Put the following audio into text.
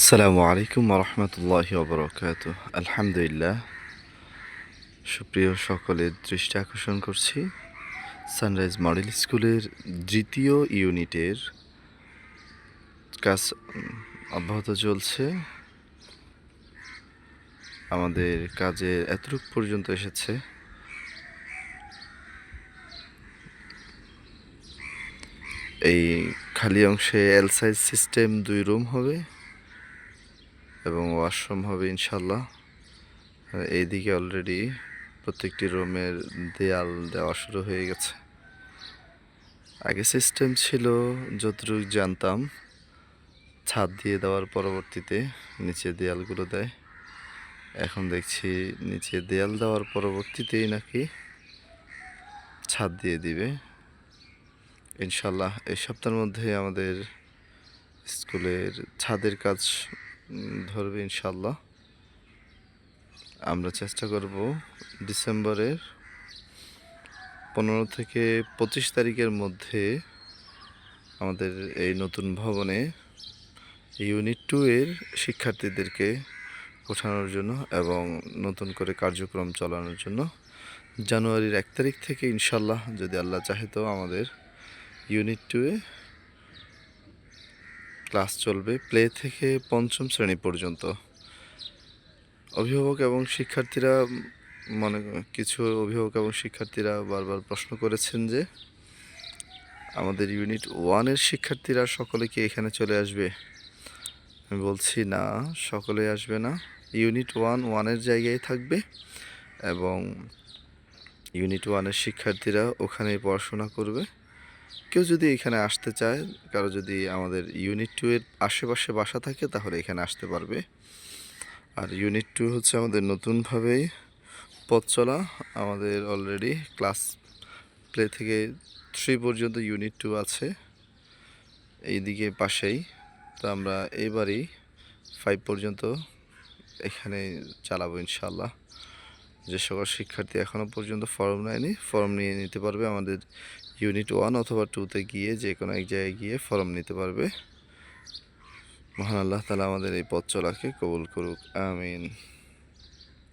আসসালামু আলাইকুম রহমতুল্লাহ বরকাত আলহামদুলিল্লাহ সুপ্রিয় সকলের দৃষ্টি আকর্ষণ করছি সানরাইজ মডেল স্কুলের দ্বিতীয় ইউনিটের কাজ অব্যাহত চলছে। আমাদের কাজের এতটুক পর্যন্ত এসেছে। এই খালি অংশে এল সাইজ সিস্টেম দুই রুম হবে। এবং ওয়াশরুম হবে ইনশাল্লাহ। এইদিকে অলরেডি প্রত্যেকটি রুমের দেয়াল দেওয়া শুরু হয়ে গেছে। আগে সিস্টেম ছিল যতটুকু জানতাম, ছাদ দিয়ে দেওয়ার পরবর্তীতে নিচে দেয়ালগুলো দেয়। এখন দেখছি নিচে দেয়াল দেওয়ার পরবর্তীতেই নাকি ছাদ দিয়ে দিবে। ইনশাল্লাহ এই সপ্তাহের মধ্যে আমাদের স্কুলের ছাদের কাজ ধরবে ইনশাল্লাহ আমরা চেষ্টা করব ডিসেম্বরের পনেরো থেকে পঁচিশ তারিখের মধ্যে আমাদের এই নতুন ভবনে ইউনিট টু এর শিক্ষার্থীদেরকে ওঠানোর জন্য এবং নতুন করে কার্যক্রম চালানোর জন্য জানুয়ারির এক তারিখ থেকে ইনশাল্লাহ যদি আল্লাহ চাহে তো আমাদের ইউনিট টু এ ক্লাস চলবে প্লে থেকে পঞ্চম শ্রেণি পর্যন্ত। অভিভাবক এবং শিক্ষার্থীরা, মনে কিছু অভিভাবক এবং শিক্ষার্থীরা বারবার প্রশ্ন করেছেন যে, আমাদের ইউনিট ওয়ানের শিক্ষার্থীরা সকলে কি এখানে চলে আসবে? আমি বলছি, না, সকলে আসবে না। ইউনিট ওয়ান ওয়ানের জায়গায় থাকবে এবং ইউনিট ওয়ানের শিক্ষার্থীরা ওখানেই পড়াশোনা করবে। কেউ যদি এখানে আসতে চায়, কারও যদি আমাদের ইউনিট টু এর আশেপাশে বাসা থাকে, তাহলে এখানে আসতে পারবে। আর ইউনিট টু হচ্ছে আমাদের নতুনভাবেই পথ চলা। আমাদের অলরেডি ক্লাস প্লে থেকে থ্রি পর্যন্ত ইউনিট টু আছে। এইদিকে পাশেই। তো আমরা এবারই ফাইভ পর্যন্ত এখানে চালাবো ইনশাল্লাহ যে সকল শিক্ষার্থী এখনও পর্যন্ত ফর্ম নেয়নি ফর্ম নিয়ে নিতে পারবে আমাদের ইউনিট ওয়ান অথবা টুতে গিয়ে যে কোনো এক জায়গায় গিয়ে ফর্ম নিতে পারবে। মহান আল্লাহ তালা আমাদের এই পথ চলাকে কবুল করুক। আমিন।